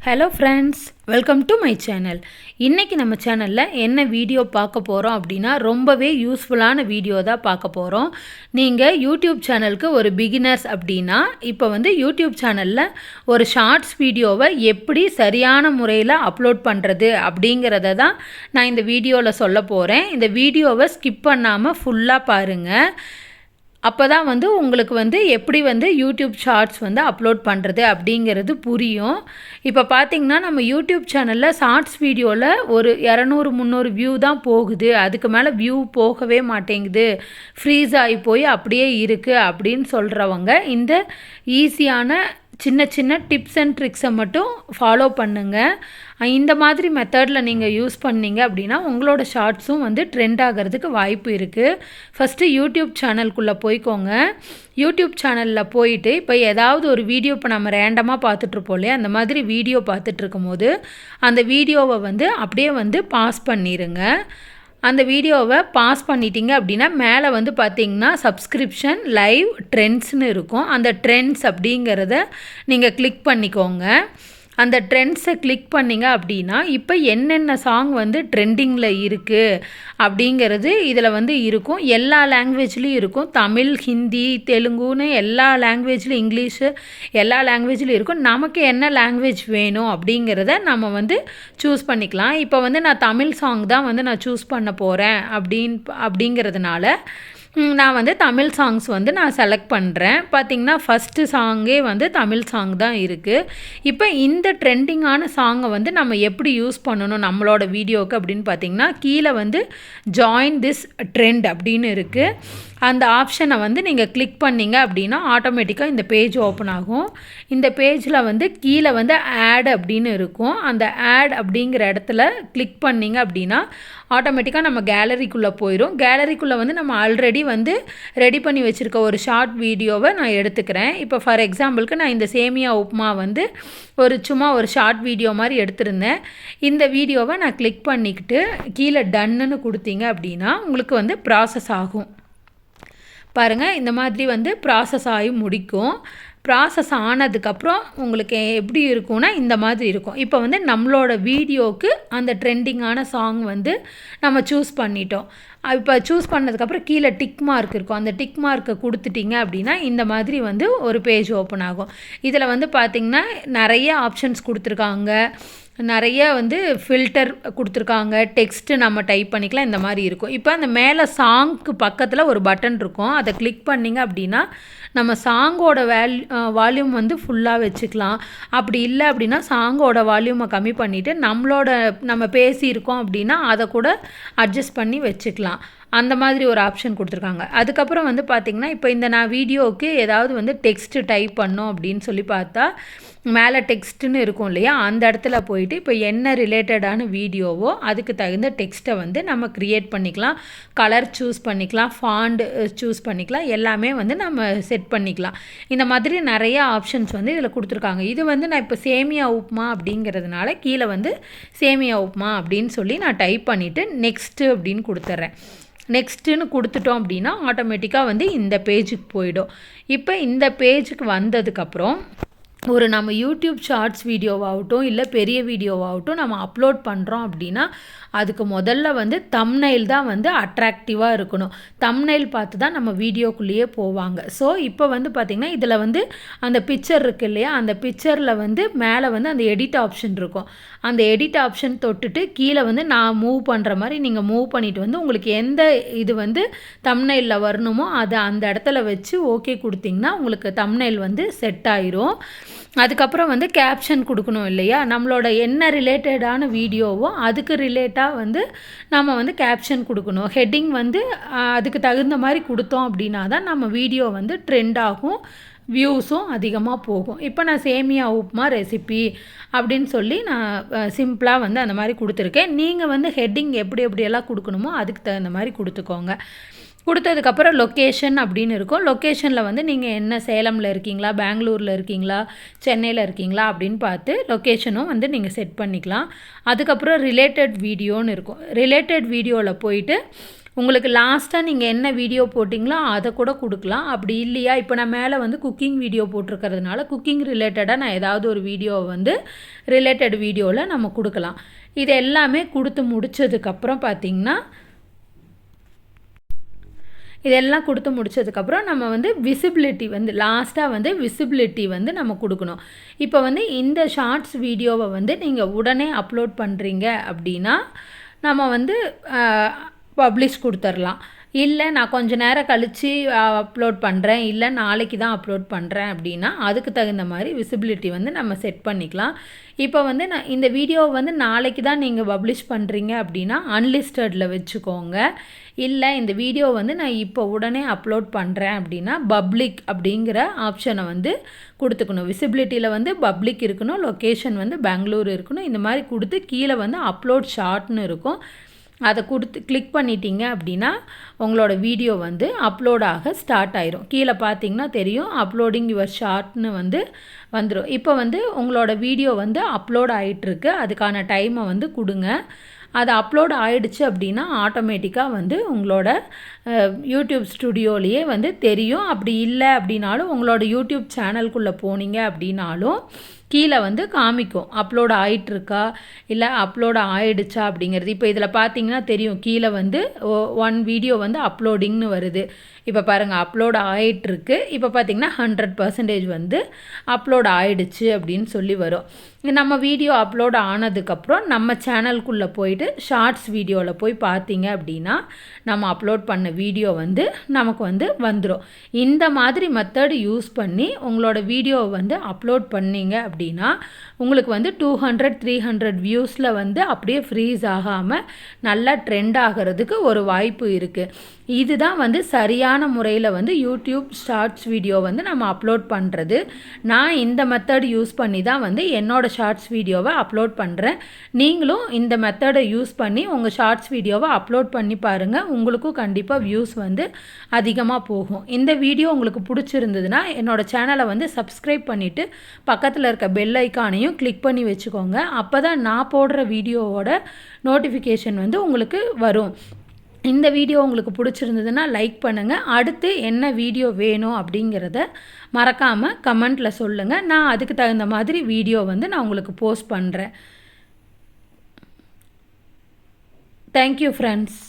Hello friends welcome to my channel இன்றைக்கி நம்ம சேனலில் என்ன வீடியோ பார்க்க போகிறோம் அப்படின்னா ரொம்பவே யூஸ்ஃபுல்லான வீடியோ தான் பார்க்க போகிறோம் நீங்கள் யூடியூப் சேனலுக்கு ஒரு பிகினர்ஸ் அப்படின்னா இப்போ வந்து யூடியூப் சேனலில் ஒரு ஷார்ட்ஸ் வீடியோவை எப்படி சரியான முறையில் அப்லோட் பண்ணுறது அப்படிங்கிறத தான் நான் இந்த வீடியோவில் சொல்ல போகிறேன் இந்த வீடியோவை ஸ்கிப் பண்ணாமல் ஃபுல்லாக பாருங்கள் அப்போ தான் வந்து உங்களுக்கு வந்து எப்படி வந்து யூடியூப் ஷார்ட்ஸ் வந்து அப்லோட் பண்ணுறது அப்படிங்கிறது புரியும். இப்போ பார்த்திங்கன்னா நம்ம யூடியூப் சேனலில் ஷார்ட்ஸ் வீடியோவில் ஒரு இரநூறு முந்நூறு வியூ தான் போகுது. அதுக்கு மேலே வியூ போகவே மாட்டேங்குது. ஃப்ரீஸ் ஆகி போய் அப்படியே இருக்குது அப்படின்னு சொல்கிறவங்க இந்த ஈஸியான சின்ன சின்ன டிப்ஸ் அண்ட் ட்ரிக்ஸை மட்டும் ஃபாலோ பண்ணுங்கள் இந்த மாதிரி மெத்தடில் நீங்கள் யூஸ் பண்ணீங்க அப்படின்னா உங்களோட ஷார்ட்ஸும் வந்து ட்ரெண்ட் ஆகிறதுக்கு வாய்ப்பு இருக்குது ஃபஸ்ட்டு யூடியூப் சேனல்குள்ளே போய்க்கோங்க. யூடியூப் சேனலில் போயிட்டு இப்போ ஏதாவது ஒரு வீடியோ இப்போ நம்ம ரேண்டமாக பார்த்துட்ருப்போம் இல்லையா? அந்த மாதிரி வீடியோ பார்த்துட்ருக்கும் போது அந்த வீடியோவை வந்து அப்படியே வந்து பாஸ் பண்ணிடுங்க அந்த வீடியோவை பாஸ் பண்ணிட்டீங்க அப்படின்னா மேலே வந்து பார்த்தீங்கன்னா சப்ஸ்கிரிப்ஷன் லைவ் ட்ரெண்ட்ஸ்னு இருக்கும். அந்த ட்ரெண்ட்ஸ் அப்படிங்கிறத நீங்கள் கிளிக் பண்ணிக்கோங்க. அந்த ட்ரெண்ட்ஸை கிளிக் பண்ணிங்க அப்படின்னா இப்போ என்னென்ன சாங் வந்து ட்ரெண்டிங்கில் இருக்குது அப்படிங்கிறது இதில் வந்து இருக்கும். எல்லா லாங்குவேஜ்லேயும் இருக்கும். தமிழ் ஹிந்தி தெலுங்குன்னு எல்லா லாங்குவேஜ்லையும் இங்கிலீஷு எல்லா லாங்குவேஜ்லையும் இருக்கும். நமக்கு என்ன லாங்குவேஜ் வேணும் அப்படிங்கிறத நம்ம வந்து சூஸ் பண்ணிக்கலாம். இப்போ வந்து நான் தமிழ் சாங் தான் வந்து நான் சூஸ் பண்ண போகிறேன் அப்படின் அப்படிங்கிறதுனால நான் வந்து தமிழ் சாங்ஸ் வந்து நான் செலக்ட் பண்ணுறேன் பார்த்திங்கன்னா ஃபஸ்ட்டு சாங்கே வந்து தமிழ் சாங் தான் இருக்குது இப்போ இந்த ட்ரெண்டிங்கான சாங்கை வந்து நம்ம எப்படி யூஸ் பண்ணணும் நம்மளோட வீடியோவுக்கு அப்படின்னு பார்த்திங்கன்னா கீழே வந்து ஜாயின் திஸ் ட்ரெண்ட் அப்படின்னு இருக்குது அந்த ஆப்ஷனை வந்து நீங்கள் கிளிக் பண்ணிங்க அப்படின்னா ஆட்டோமேட்டிக்காக இந்த பேஜ் ஓப்பன் ஆகும். இந்த பேஜில் வந்து கீழே வந்து ஆட் அப்படின்னு இருக்கும். அந்த ஆட் அப்படிங்கிற இடத்துல கிளிக் பண்ணிங்க அப்படின்னா ஆட்டோமேட்டிக்காக நம்ம கேலரிக்குள்ளே போயிடும் கேலரிக்குள்ளே வந்து நம்ம ஆல்ரெடி வந்து ரெடி பண்ணி வச்சுருக்க ஒரு ஷார்ட் வீடியோவை நான் எடுத்துக்கிறேன். இப்போ ஃபார் எக்ஸாம்பிளுக்கு நான் இந்த சேமியா உப்புமா வந்து ஒரு சும்மா ஒரு ஷார்ட் வீடியோ மாதிரி எடுத்திருந்தேன். இந்த வீடியோவை நான் கிளிக் பண்ணிக்கிட்டு கீழே டன்னுன்னு கொடுத்தீங்க அப்படின்னா உங்களுக்கு வந்து ப்ராசஸ் ஆகும். பாருங்கள் இந்த மாதிரி வந்து ப்ராசஸ் ஆகி முடிக்கும். ப்ராசஸ் ஆனதுக்கப்புறம் உங்களுக்கு எப்படி இருக்கும்னா இந்த மாதிரி இருக்கும். இப்போ வந்து நம்மளோட வீடியோவுக்கு அந்த ட்ரெண்டிங்கான சாங் வந்து நம்ம சூஸ் பண்ணிட்டோம். இப்போ சூஸ் பண்ணதுக்கப்புறம் கீழே டிக் மார்க் இருக்கும். அந்த டிக் மார்க்கை கொடுத்துட்டிங்க அப்படின்னா இந்த மாதிரி வந்து ஒரு பேஜ் ஓப்பன் ஆகும். இதில் வந்து பார்த்திங்கன்னா நிறைய ஆப்ஷன்ஸ் கொடுத்துருக்காங்க. நிறைய வந்து ஃபில்டர் கொடுத்துருக்காங்க. டெக்ஸ்ட்டு நம்ம டைப் பண்ணிக்கலாம். இந்த மாதிரி இருக்கும். இப்போ அந்த மேலே சாங்க்கு பக்கத்தில் ஒரு பட்டன் இருக்கும். அதை கிளிக் பண்ணிங்க அப்படின்னா நம்ம சாங்கோட வேல் வால்யூம் வந்து ஃபுல்லாக வச்சுக்கலாம். அப்படி இல்லை அப்படின்னா சாங்கோட வால்யூமை கம்மி பண்ணிவிட்டு நம்மளோட நம்ம பேசியிருக்கோம் அப்படின்னா அதை கூட அட்ஜஸ்ட் பண்ணி வச்சுக்கலாம். அந்த மாதிரி ஒரு ஆப்ஷன் கொடுத்துருக்காங்க. அதுக்கப்புறம் வந்து பார்த்திங்கன்னா இப்போ இந்த நான் வீடியோவுக்கு ஏதாவது வந்து டெக்ஸ்ட்டு டைப் பண்ணோம் அப்படின்னு சொல்லி பார்த்தா மேலே டெக்ஸ்ட்டுன்னு இருக்கும் இல்லையா? அந்த இடத்துல போயிட்டு இப்போ என்ன ரிலேட்டடான வீடியோவோ அதுக்கு தகுந்த டெக்ஸ்ட்டை வந்து நம்ம க்ரியேட் பண்ணிக்கலாம். கலர் சூஸ் பண்ணிக்கலாம். ஃபாண்டு சூஸ் பண்ணிக்கலாம். எல்லாமே வந்து நம்ம செட் பண்ணிக்கலாம். இந்த மாதிரி நிறைய ஆப்ஷன்ஸ் வந்து இதில் கொடுத்துருக்காங்க. இது வந்து நான் இப்போ சேமியா உப்புமா அப்படிங்கிறதுனால கீழே வந்து சேமியா உப்புமா அப்படின்னு சொல்லி நான் டைப் பண்ணிவிட்டு நெக்ஸ்ட்டு அப்படின்னு கொடுத்துட்றேன் நெக்ஸ்ட்டுன்னு கொடுத்துட்டோம் அப்படின்னா ஆட்டோமேட்டிக்காக வந்து இந்த பேஜுக்கு போயிடும். இப்போ இந்த பேஜுக்கு வந்ததுக்கப்புறம் ஒரு நம்ம யூடியூப் ஷார்ட்ஸ் வீடியோவாகட்டும் இல்லை பெரிய வீடியோவாகட்டும் நம்ம அப்லோட் பண்ணுறோம் அப்படின்னா அதுக்கு முதல்ல வந்து தம்னைல் தான் வந்து அட்ராக்டிவாக இருக்கணும். தம்னைல் பார்த்து தான் நம்ம வீடியோக்குள்ளேயே போவாங்க. ஸோ இப்போ வந்து பார்த்திங்கன்னா இதில் வந்து அந்த பிக்சர் இருக்கு இல்லையா? அந்த பிக்சரில் வந்து மேலே வந்து அந்த எடிட் ஆப்ஷன் இருக்கும். அந்த எடிட் ஆப்ஷன் தொட்டுட்டு கீழே வந்து நான் மூவ் பண்ணுற மாதிரி நீங்கள் மூவ் பண்ணிவிட்டு வந்து உங்களுக்கு எந்த இது வந்து தம்னைலில் வரணுமோ அதை அந்த இடத்துல வச்சு ஓகே கொடுத்திங்கன்னா உங்களுக்கு தம்னைல் வந்து செட் ஆயிரும். அதுக்கப்புறம் வந்து கேப்ஷன் கொடுக்கணும் இல்லையா? நம்மளோட என்ன ரிலேட்டடான வீடியோவோ அதுக்கு ரிலேட்டாக வந்து நம்ம வந்து கேப்ஷன் கொடுக்கணும். ஹெட்டிங் வந்து அதுக்கு தகுந்த மாதிரி கொடுத்தோம் அப்படின்னா தான் நம்ம வீடியோ வந்து ட்ரெண்ட் ஆகும் வியூஸும் அதிகமாக போகும். இப்போ நான் சேமியா உப்புமா ரெசிபி அப்படின்னு சொல்லி நான் சிம்பிளாக வந்து அந்த மாதிரி கொடுத்துருக்கேன். நீங்கள் வந்து ஹெட்டிங் எப்படி எப்படியெல்லாம் கொடுக்கணுமோ அதுக்கு தகுந்த மாதிரி கொடுத்துக்கோங்க. கொடுத்ததுக்கப்புறம் லொக்கேஷன் அப்படின்னு இருக்கும். லொக்கேஷனில் வந்து நீங்கள் என்ன சேலமில் இருக்கீங்களா பெங்களூரில் இருக்கீங்களா சென்னையில் இருக்கீங்களா அப்படின்னு பார்த்து லொக்கேஷனும் வந்து நீங்கள் செட் பண்ணிக்கலாம். அதுக்கப்புறம் ரிலேட்டட் வீடியோன்னு இருக்கும். ரிலேட்டட் வீடியோவில் போயிட்டு உங்களுக்கு லாஸ்ட்டாக நீங்கள் என்ன வீடியோ போட்டிங்களோ அதை கூட கொடுக்கலாம். அப்படி இல்லையா? இப்போ நான் மேலே வந்து குக்கிங் வீடியோ போட்டிருக்கிறதுனால குக்கிங் ரிலேட்டடாக நான் ஏதாவது ஒரு வீடியோவை வந்து ரிலேட்டட் வீடியோவில் நம்ம கொடுக்கலாம். இது எல்லாமே கொடுத்து முடித்ததுக்கப்புறம் பார்த்திங்கன்னா இதெல்லாம் கொடுத்து முடிச்சதுக்கப்புறம் நம்ம வந்து விசிபிலிட்டி வந்து லாஸ்ட்டாக வந்து விசிபிலிட்டி வந்து நம்ம கொடுக்கணும். இப்போ வந்து இந்த ஷார்ட்ஸ் வீடியோவை வந்து நீங்கள் உடனே அப்லோட் பண்ணுறீங்க அப்படின்னா நம்ம வந்து பப்ளிஷ் கொடுத்துர்லாம். இல்லை நான் கொஞ்ச நேரம் கழித்து அப்லோட் பண்ணுறேன் இல்லை நாளைக்கு தான் அப்லோட் பண்ணுறேன் அப்படின்னா அதுக்கு தகுந்த மாதிரி விசிபிலிட்டி வந்து நம்ம செட் பண்ணிக்கலாம். இப்போ வந்து நான் இந்த வீடியோவை வந்து நாளைக்கு தான் நீங்கள் பப்ளிஷ் பண்ணுறீங்க அப்படின்னா அன்லிஸ்டடில் வச்சுக்கோங்க. இல்லை இந்த வீடியோ வந்து நான் இப்போ உடனே அப்லோட் பண்ணுறேன் அப்படின்னா பப்ளிக் அப்படிங்கிற ஆப்ஷனை வந்து கொடுத்துக்கணும். விசிபிலிட்டியில் வந்து பப்ளிக் இருக்கணும் லொக்கேஷன் வந்து பெங்களூர் இருக்கணும். இந்த மாதிரி கொடுத்து கீழே வந்து அப்லோட் ஷார்ட்னு இருக்கும். அதை கொடுத்து கிளிக் பண்ணிட்டீங்க அப்படின்னா உங்களோட வீடியோ வந்து அப்லோட் ஆக ஸ்டார்ட் ஆயிரும். கீழே பார்த்தீங்கன்னா தெரியும் அப்லோடிங் யுவர் ஷார்ட்னு வந்து வந்துடும் இப்போ வந்து உங்களோட வீடியோ வந்து அப்லோட் ஆகிட்டுருக்கு அதுக்கான டைமை வந்து கொடுங்க. அது அப்லோட் ஆகிடுச்சு அப்படின்னா ஆட்டோமேட்டிக்காக வந்து உங்களோட யூடியூப் ஸ்டுடியோலேயே வந்து தெரியும். அப்படி இல்லை அப்படின்னாலும் உங்களோட யூடியூப் சேனல்குள்ளே போனீங்க அப்படின்னாலும் கீழே வந்து காமிக்கும் அப்லோட் ஆகிட்டுருக்கா இல்லை அப்லோட் ஆகிடுச்சா அப்படிங்கிறது. இப்போ இதில் பார்த்தீங்கன்னா தெரியும் கீழே வந்து ஒன் வீடியோ வந்து அப்லோடிங்னு வருது. இப்போ பாருங்கள் அப்லோட் ஆகிட்டுருக்கு இப்போ பார்த்திங்கன்னா ஹண்ட்ரட் பர்சன்டேஜ் வந்து அப்லோட் ஆகிடுச்சு அப்படின்னு சொல்லி வரும். நம்ம வீடியோ அப்லோட் ஆனதுக்கப்புறம் நம்ம சேனலுக்குள்ளே போயிட்டு ஷார்ட்ஸ் வீடியோவில் போய் பார்த்தீங்க அப்படின்னா நம்ம அப்லோட் பண்ண வீடியோ வந்து நமக்கு வந்து வந்துடும் இந்த மாதிரி மெத்தட் யூஸ் பண்ணி உங்களோட வீடியோவை வந்து அப்லோட் பண்ணீங்க அப்படின்னா உங்களுக்கு வந்து டூ ஹண்ட்ரட் த்ரீ ஹண்ட்ரட் வியூஸில் வந்து அப்படியே ஃப்ரீஸ் ஆகாமல் நல்லா ட்ரெண்ட் ஆகிறதுக்கு ஒரு வாய்ப்பு இருக்குது இதுதான் வந்து சரியான முறையில் வந்து யூடியூப் ஷார்ட்ஸ் வீடியோ வந்து நம்ம அப்லோட் பண்ணுறது நான் இந்த மெத்தட் யூஸ் பண்ணி தான் வந்து என்னோடய ஷார்ட்ஸ் வீடியோவை அப்லோட் பண்ணுறேன் நீங்களும் இந்த மெத்தடை யூஸ் பண்ணி உங்கள் ஷார்ட்ஸ் வீடியோவை அப்லோட் பண்ணி பாருங்கள் உங்களுக்கும் கண்டிப்பாக வியூஸ் வந்து அதிகமாக போகும். இந்த வீடியோ உங்களுக்கு பிடிச்சிருந்ததுன்னா என்னோடய சேனலை வந்து சப்ஸ்கிரைப் பண்ணிவிட்டு பக்கத்தில் இருக்க பெல் ஐக்கானையும் கிளிக் பண்ணி வச்சுக்கோங்க. அப்போ தான் நான் போடுற வீடியோவோட நோட்டிஃபிகேஷன் வந்து உங்களுக்கு வரும். இந்த வீடியோ உங்களுக்கு பிடிச்சிருந்ததுன்னா லைக் பண்ணுங்கள் அடுத்து என்ன வீடியோ வேணும் அப்படிங்கிறத மறக்காமல் கமெண்ட்டில் சொல்லுங்கள் நான் அதுக்கு தகுந்த மாதிரி வீடியோ வந்து நான் உங்களுக்கு போஸ்ட் பண்ணுறேன் தேங்க்யூ ஃப்ரெண்ட்ஸ்